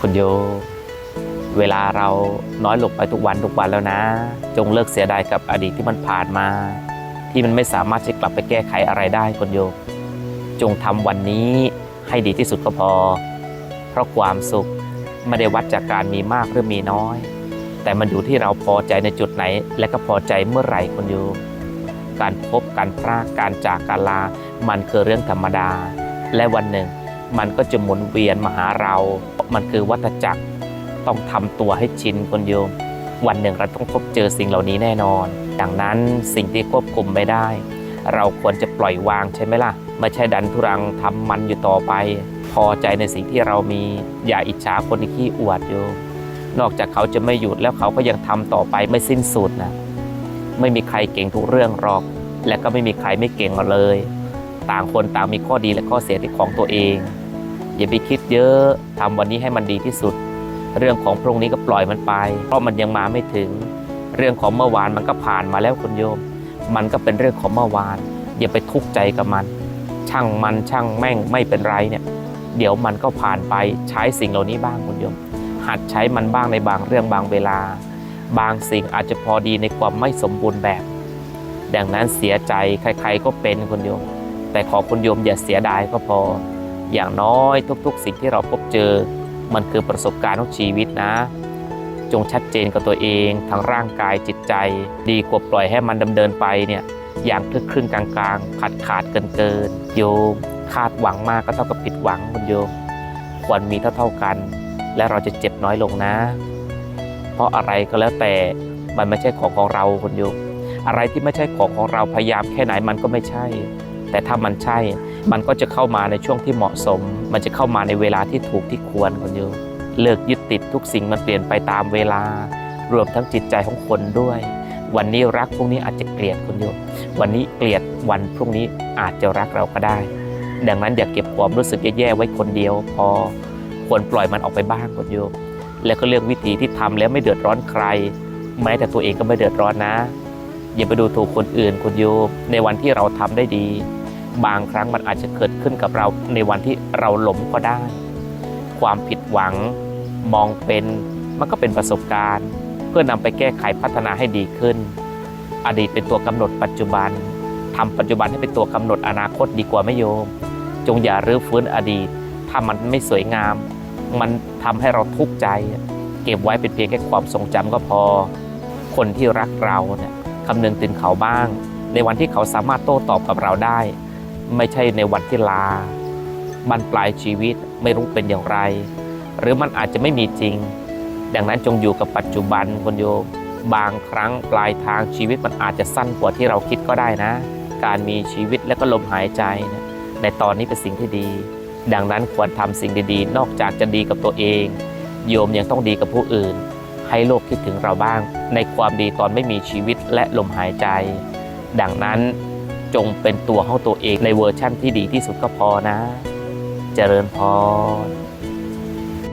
คุณโย เวลาเราน้อยลงไปทุกวันทุกวันแล้วนะ จงเลิกเสียดายกับอดีตที่มันผ่านมา ที่มันไม่สามารถจะกลับไปแก้ไขอะไรได้คุณโย จงทำวันนี้ให้ดีที่สุดก็พอ เพราะความสุขไม่ได้วัดจากการมีมากหรือมีน้อย แต่มันอยู่ที่เราพอใจในจุดไหน และก็พอใจเมื่อไหร่คุณโยการพบการพรากการจากการลา มันคือเรื่องธรรมดา และวันหนึ่งมันก็จะหมุนเวียนมาหาเรา มันคือวัฏจักรต้องทำตัวให้ชินคุณโยม วันหนึ่งเราต้องพบเจอสิ่งเหล่านี้แน่นอน ดังนั้นสิ่งที่ควบคุมไม่ได้ เราควรจะปล่อยวางใช่ไหมล่ะไม่ใช่ดันทุรังทำมันอยู่ต่อไป พอใจในสิ่งที่เรามีอย่าอิจฉาคนที่ขี้อวดโยมนอกจากเขาจะไม่หยุดแล้วเขาก็ยังทำต่อไปไม่สิ้นสุดนะไม่มีใครเก่งทุกเรื่องหรอก และก็ไม่มีใครไม่เก่งมาเลย ต่างคนต่างมีข้อดีและข้อเสียที่ของตัวเอง อย่าไปคิดเยอะทำวันนี้ให้มันดีที่สุด เรื่องของพรุ่งนี้ก็ปล่อยมันไป เพราะมันยังมาไม่ถึง เรื่องของเมื่อวานมันก็ผ่านมาแล้วคุณโยม มันก็เป็นเรื่องของเมื่อวาน อย่าไปทุกข์ใจกับมัน ช่างมันช่างแม่งไม่เป็นไรเนี่ย เดี๋ยวมันก็ผ่านไปใช้สิ่งเหล่านี้บ้างคุณโยม หัดใช้มันบ้างในบางเรื่องบางเวลา บางสิ่งอาจจะพอดีในความไม่สมบูรณ์แบบ ดังนั้นเสียใจใครๆก็เป็นคุณโยม แต่ขอคุณโยมอย่าเสียดายก็พอ อย่างน้อยทุกๆ สิ่งที่เราพบเจอ มันคือประสบการณ์ของชีวิตนะ จงชัดเจนกับตัวเองทั้งร่างกายจิตใจ ดีกว่าปล่อยให้มันดำเนินไปเนี่ยอย่างคลึกครึ่งกลางๆขาดขาดเกินเกินโยมคาดหวังมากก็เท่ากับผิดหวังคุณโยมควรมีเท่าเท่ากัน และเราจะเจ็บน้อยลงนะ เพราะอะไรก็แล้วแต่มันไม่ใช่ของของเราคุณโยมอะไรที่ไม่ใช่ของของเราพยายามแค่ไหนมันก็ไม่ใช่ แต่ถ้ามันใช่ มันก็จะเข้ามาในช่วงที่เหมาะสม มันจะเข้ามาในเวลาที่ถูกที่ควรคุณโยมเลิกยึดติดทุกสิ่งมันเปลี่ยนไปตามเวลา รวมทั้งจิตใจของคนด้วย วันนี้รักพรุ่งนี้อาจจะเกลียดคุณโยมวันนี้เกลียดวันพรุ่งนี้อาจจะรักเราก็ได้ ดังนั้นอย่าเก็บความรู้สึกแย่ๆไว้คนเดียว พอควรปล่อยมันออกไปบ้างคุณโยมแล้วก็เลือกวิธีที่ทำแล้วไม่เดือดร้อนใคร แม้แต่ตัวเองก็ไม่เดือดร้อนนะ อย่าไปดูถูกคนอื่นคุณโยมในวันที่เราทำได้ดี บางครั้งมันอาจจะเกิดขึ้นกับเราในวันที่เราหลมก็ได้ ความผิดหวังมองเป็นมันก็เป็นประสบการณ์ เพื่อนำไปแก้ไขพัฒนาให้ดีขึ้น อดีตเป็นตัวกำหนดปัจจุบันทำปัจจุบันให้เป็นตัวกำหนดอนาคตดีกว่าไม่โยม จงอย่ารื้อฟื้นอดีต ถ้ามันไม่สวยงาม มันทำให้เราทุกข์ใจ เก็บไว้เป็นเพียงแค่ความทรงจำก็พอ คนที่รักเราเนี่ยคำนึงถึงเขาบ้าง ในวันที่เขาสามารถโต้ตอบกับเราได้ ไม่ใช่ในวันที่ลาบันปลายชีวิตไม่รู้เป็นอย่างไร หรือมันอาจจะไม่มีจริง ดังนั้นจงอยู่กับปัจจุบันคุณโยมบางครั้งปลายทางชีวิตมันอาจจะสั้นกว่าที่เราคิดก็ได้นะ การมีชีวิตและก็ลมหายใจนี่ยในตอนนี้เป็นสิ่งที่ดี ดังนั้นควรทำสิ่งดีๆ นอกจากจะดีกับตัวเอง โยมยังต้องดีกับผู้อื่น ให้โลกคิดถึงเราบ้าง ในความดีตอนไม่มีชีวิตและลมหายใจ ดังนั้น จงเป็นตัวของตัวเองในเวอร์ชั่นที่ดีที่สุดก็พอนะ เจริญพร